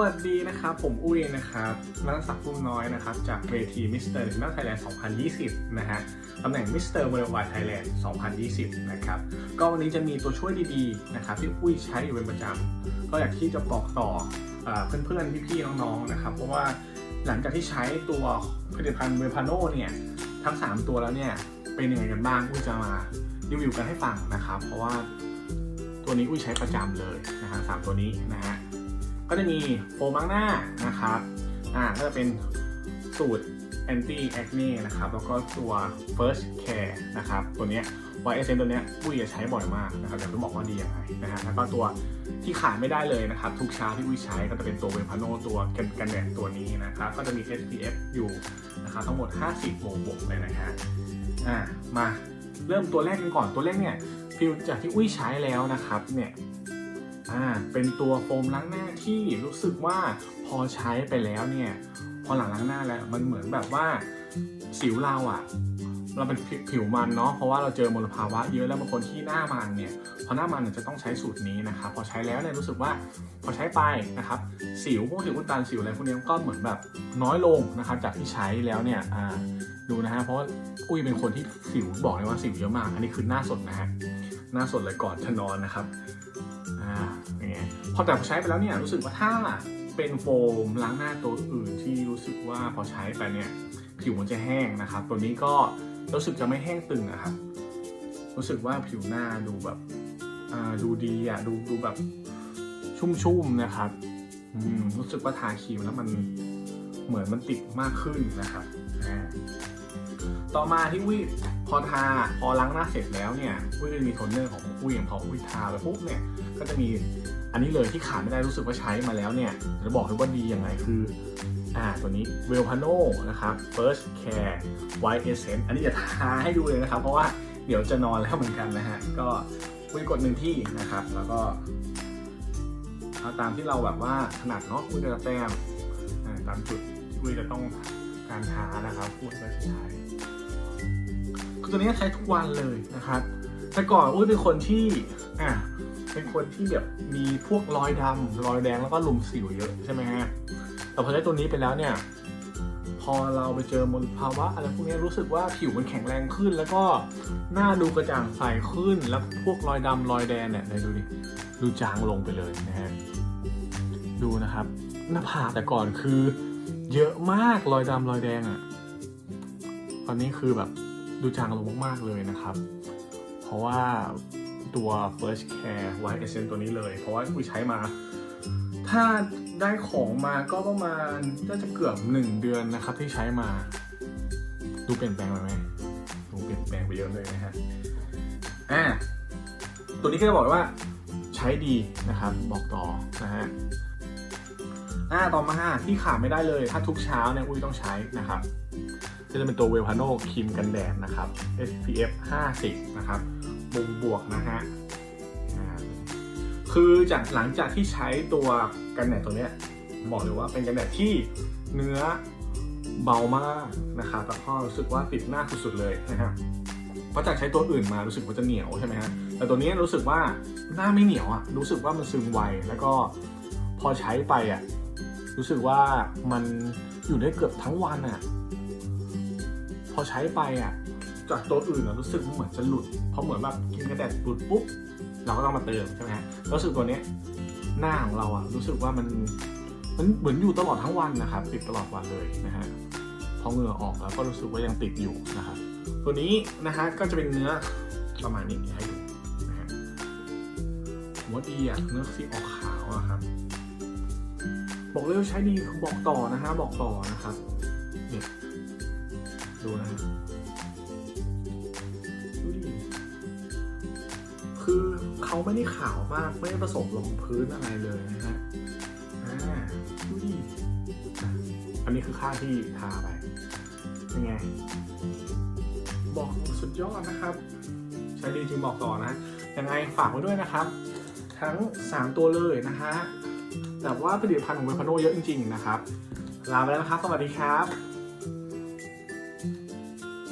วัสดีนะครับ ผมอุ้ยนะครับนักศักดิ์พุ่น้อยนะครับ จากเวทีมิสเตอร์นักไทยแลนด์2020 นะฮะตำแหน่งมิสเตอร์เวลไวไทยแลนด์2020 นะครับ ก็วันนี้จะมีตัวช่วยดีๆนะครับที่อุ้ยใช้อยู่เป็นประจำก็อยากที่จะบอกต่อเอ่อเพื่อนๆ พี่ๆ น้องๆ นะครับ เพราะว่าหลังจากที่ใช้ตัวผลิตภัณฑ์เวพาโนเนี่ยทั้ง 3 ตัวแล้วเนี่ยเป็นยังไงกันบ้างอุ้ยจะมารีวิวกันให้ฟังนะครับ เพราะว่าตัวนี้อุ้ยใช้ประจำเลยนะฮะสามตัวนี้นะฮะ ก็จะมีโฟมล้างหน้านะครับอ่าก็จะเป็นสูตร anti acne นะครับ แล้วก็ตัว first care นะครับ ตัวเนี้ย YSN ตัวเนี้ยอุ้ยจะใช้บ่อยมากนะครับอยากจะบอกว่าดียังไงนะฮะ แล้วก็ตัวที่ขาดไม่ได้เลยนะครับ ทุกเช้าที่อุ้ยใช้ก็จะเป็นตัวเวพาโนตัวกันกันแดดตัวนี้นะครับ ก็จะมี SPF อยู่นะครับทั้งหมด 50บวกบวกเลยนะฮะอ่ามาเริ่มตัวแรกกันก่อนตัวแรกเนี่ยฟิลจากที่อุ้ยใช้แล้วนะครับเนี่ย อ่าเป็นตัวโฟมล้างหน้าที่รู้สึกว่าพอใช้ไปแล้วเนี่ยพอหลังล้างหน้าแล้วมันเหมือนแบบว่าสิวเราอะเราเป็นผิวมันเนาะเพราะว่าเราเจอมลภาวะเยอะแล้วบางคนที่หน้ามันเนี่ยพอหน้ามันจะต้องใช้สูตรนี้นะครับพอใช้แล้วเนี่ยรู้สึกว่าพอใช้ไปนะครับสิวพวกสิวอุดตันสิวอะไรพวกนี้ก็เหมือนแบบน้อยลงนะครับจากที่ใช้แล้วเนี่ยอ่าดูนะฮะเพราะอุ้ยเป็นคนที่สิวบอกเลยว่าสิวเยอะมาก อันนี้คือหน้าสดนะฮะหน้าสดเลยก่อนจะนอนนะครับ พอแต่พอใช้ไปแล้วเนี่ยรู้สึกว่าถ้าเป็นโฟมล้างหน้าตัวอื่นที่รู้สึกว่าพอใช้ไปเนี่ยผิวมันจะแห้งนะครับ ตัวนี้ก็รู้สึกจะไม่แห้งตึงนะครับรู้สึกว่าผิวหน้าดูแบบดูดีอะดูดูแบบชุ่มๆนะครับรู้สึกว่าทาครีมแล้วมันเหมือนมันติดมากขึ้นนะครับ ต่อมาที่วิพอทาพอล้างหน้าเสร็จแล้วเนี่ยวิจะมีโทนเนอร์ของวิอย่างพอวิทาไปปุ๊บเนี่ยก็จะมีอันนี้เลยที่ขาดไม่ได้รู้สึกว่าใช้มาแล้วเนี่ยจะบอกเลยว่าดียังไงคืออ่าตัวนี้ v e l p a n o นะครับ First Care White Essence อันนี้จะทาให้ดูเลยนะครับ เพราะว่าเดี๋ยวจะนอนแล้วเหมือนกันนะฮะก็คุยกดหนึ่งที่นะครับ แล้วก็เอาตามที่เราแบบว่าถนัดเนาะคุยจะแต้มตามจุดที่คุยจะต้องการทานะครับพูดไปสุดท้าย คือตัวนี้ใช้ทุกวันเลยนะครับแต่ก่อนอุ้ยเป็นคนที่อะเป็นคนที่แบบมีพวกรอยดำรอยแดงแล้วก็หลุมสิวเยอะใช่ไหมฮะแต่พอใช้ตัวนี้ไปแล้วเนี่ย พอเราไปเจอมลภาวะอะไรพวกนี้รู้สึกว่าผิวมันแข็งแรงขึ้น แล้วก็หน้าดูกระจ่างใสขึ้นแล้วพวกรอยดำรอยแดงเนี่ยไหนดูดิดูจางลงไปเลยนะฮะดูนะครับหน้าผากแต่ก่อนคือ เยอะมากรอยดำรอยแดงอะ่ะตอนนี้คือแบบ ดูจางลงมากๆเลยนะครับ เพราะว่าตัว First Care White Essence ตัวนี้เลย เพราะว่าคุยใช้มา ถ้าได้ของมาก็ประมาณน่าจะเกือบ 1 เดือนนะครับที่ใช้มา ดูเปลี่ยนแปลงไปไหมดูเปลี่ยนแปลงไปเยอะเลยนะฮะอ่าตัวนี้ก็จะบอกว่าใช้ดีนะครับ บอกต่อนะฮะ อ่าต่อมาที่ขาดไม่ได้เลย ถ้าทุกเช้าเนี่ยอุ้ยต้องใช้นะครับก็จะเป็นตัวเวลพาโนครีมกันแดดนะครับ SPF 50 นะครับบวกบวกนะฮะอ่าคือจากหลังจากที่ใช้ตัวกันแดดตัวเนี้ยบอกเลยว่าเป็นกันแดดที่เนื้อเบามากนะครับแล้วก็รู้สึกว่าติดหน้าสุดๆเลยนะครับเพราะจากใช้ตัวอื่นมารู้สึกว่าจะเหนียวใช่ไหมฮะแต่ตัวนี้รู้สึกว่าหน้าไม่เหนียวอะรู้สึกว่ามันซึมไวแล้วก็พอใช้ไปอะ รู้สึกว่ามันอยู่ได้เกือบทั้งวันอะ พอใช้ไปอะ จากตัวอื่นอะรู้สึกเหมือนจะหลุด เพราะเหมือนแบบกินกระแดดหลุดปุ๊บ เราก็ต้องมาเติมใช่ไหมแล้วรู้สึกตัวเนี้ยหน้าของเราอะ รู้สึกว่ามันมันเหมือนอยู่ตลอดทั้งวันนะครับ ติดตลอดวันเลยนะฮะพอเหงื่อออกแล้วก็รู้สึกว่ายังติดอยู่นะครับตัวนี้นะฮะก็จะเป็นเนื้อประมาณนี้ให้ดูนะฮะมว่าดีอะเนื้อสีออกขาวอะครับ บอกเลยว่าใช้ดีคือบอกต่อนะฮะบอกต่อนะครับเนี่ยดูนะฮะดูดิคือเขาไม่ได้ขาวมากไม่ได้ผสมรองพื้นอะไรเลยนะฮะอ่าดูดิอันนี้คือค่าที่ทาไปเป็นไง บอกสุดยอดนะครับใช้ดีจริงบอกต่อนะยังไงฝากไว้ด้วยนะครับ ทั้ง 3 ตัวเลยนะฮะ แต่ว่าผลิตภัณฑ์ของเวพาโนเยอะจริงๆนะครับ ลาไปแล้วนะครับ สวัสดีครับ